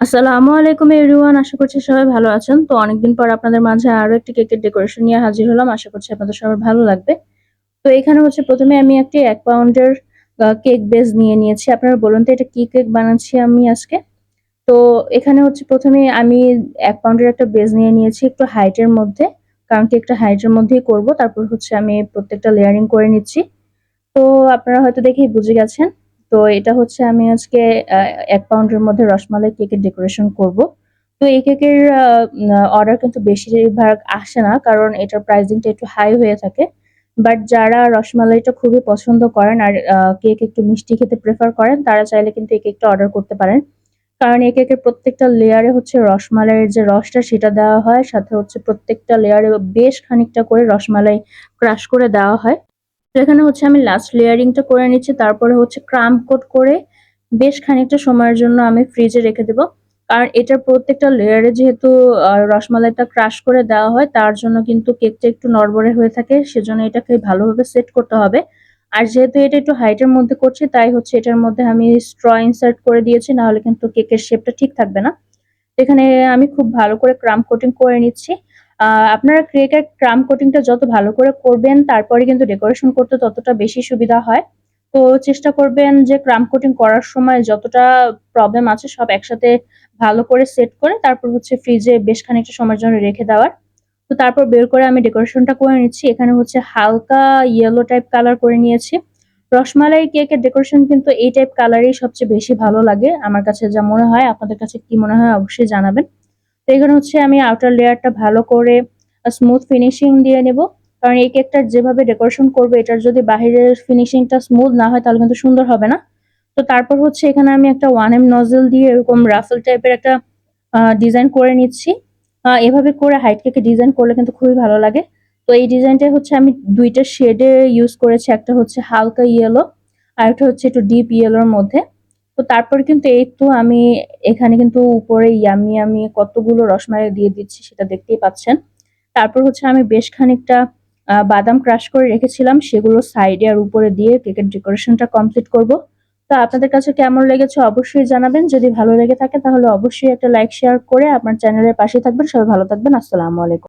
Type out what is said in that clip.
আসসালামু আলাইকুম এভরিওয়ান, আশা করছি সবাই ভালো আছেন। তো অনেকদিন পর আপনাদের মাঝে আরও একটি কেকের ডেকোরেশন নিয়ে হাজির হলাম। আশা করছি আপনাদের সবার ভালো লাগবে। তো এখানে হচ্ছে প্রথমে আমি একটি এক পাউন্ডের কেক বেস নিয়ে নিয়েছি। আপনারা বলুন তো এটা কি কেক বানাচ্ছি আমি আজকে? তো এখানে হচ্ছে প্রথমে আমি এক পাউন্ডের একটা বেস নিয়ে নিয়েছি একটু হাইটের মধ্যে। কারণ কেকটা হাইটের মধ্যেই করব। তারপর হচ্ছে আমি প্রত্যেকটা লেয়ারিং করে নিচ্ছি। তো আপনারা হয়তো দেখেই বুঝে গেছেন তো এটা হচ্ছে আমি আজকে এক পাউন্ডের মধ্যে রসমালাই কেকের ডেকোরেশন করব। তো এই কেকের অর্ডার কিন্তু বেশিরভাগ আসে না, কারণ এটার প্রাইসিংটা একটু হাই হয়ে থাকে। বাট যারা রসমালাইটা খুবই পছন্দ করেন আর কেক একটু মিষ্টি খেতে প্রেফার করেন, তারা চাইলে কিন্তু এই কেকটা অর্ডার করতে পারেন। কারণ এই কেকের প্রত্যেকটা লেয়ারে হচ্ছে রসমালাইয়ের যে রসটা, সেটা দেওয়া হয়, সাথে হচ্ছে প্রত্যেকটা লেয়ারে বেশ খানিকটা করে রসমালাই ক্রাশ করে দেওয়া হয়। এখানে হচ্ছে আমি লাস্ট লেয়ারিংটা করে নিচ্ছি, তারপরে হচ্ছে ক্রাম কোট করে বেশ খানিকটা সময়ের জন্য আমি ফ্রিজে রেখে দেবো। কারণ এটার প্রত্যেকটা লেয়ারে যেহেতু রসমালাইটা ক্রাশ করে দেওয়া হয়, তার জন্য কিন্তু কেকটা একটু নড়বড়ে হয়ে থাকে, সেজন্য এটাকে ভালোভাবে সেট করতে হবে। আর যেহেতু এটা একটু হাইটের মধ্যে করছি, তাই হচ্ছে এটার মধ্যে আমি স্ট্র ইনসার্ট করে দিয়েছি, নাহলে কিন্তু কেকের শেপটা ঠিক থাকবে না। এখানে আমি খুব ভালো করে ক্রাম কোটিং করে নিচ্ছি। আপনারা কেকের ক্রাম কোটিংটা যত ভালো করে করবেন, তারপরে কিন্তু ডেকোরেশন করতে ততটা বেশি সুবিধা হয়। তো চেষ্টা করবেন যে ক্রাম কোটিং করার সময় যতটা প্রবলেম আছে সব একসাথে ভালো করে সেট করে, তারপর হচ্ছে ফ্রিজে বেশ খানিকটা সময়ের জন্য রেখে দেওয়ার। তো তারপর বের করে আমি ডেকোরেশনটা করে নিচ্ছি। এখানে হচ্ছে হালকা ইয়েলো টাইপ কালার করে নিয়েছি। রসমালাই কেকের ডেকোরেশন কিন্তু এই টাইপ কালারই সবচেয়ে বেশি ভালো লাগে। আমার কাছে যা মনে হয়, আপনাদের কাছে কি মনে হয় অবশ্যই জানাবেন। এখানে হচ্ছে আমি আউটার লেয়ারটা ভালো করে স্মুথ ফিনিশিং দিয়ে নেব। কারণ এই কেকটার যেভাবে ডেকোরেশন করবে, এটার যদি বাহিরের ফিনিশিংটা স্মুথ না হয়, তাহলে কিন্তু সুন্দর হবে না। তো তারপর হচ্ছে এখানে আমি একটা ওয়ান এম নজেল দিয়ে এরকম রাফেল টাইপের একটা ডিজাইন করে নিচ্ছি। এভাবে করে হাইট কেকে ডিজাইন করলে কিন্তু খুবই ভালো লাগে। তো এই ডিজাইনটা হচ্ছে আমি দুইটা শেডে ইউজ করেছি, একটা হচ্ছে হালকা ইয়েলো আর একটা হচ্ছে একটু ডিপ ইয়েলোর মধ্যে। তো তারপরে কিন্তু এই তো আমি এখানে কিন্তু উপরে ইয়ামি আমি কতগুলো রসমালাই দিয়ে দিচ্ছি সেটা দেখতেই পাচ্ছেন। তারপর হচ্ছে আমি বেশ খানিকটা বাদাম ক্রাশ করে রেখেছিলাম, সেগুলো সাইডে আর উপরে দিয়ে কেকের ডেকোরেশনটা কমপ্লিট করব। তো আপনাদের কাছে কেমন লেগেছে অবশ্যই জানাবেন, যদি ভালো লেগে থাকে তাহলে অবশ্যই একটা লাইক, শেয়ার করে আপনার চ্যানেলের পাশে থাকবেন। সবাই ভালো থাকবেন, আসসালামু আলাইকুম।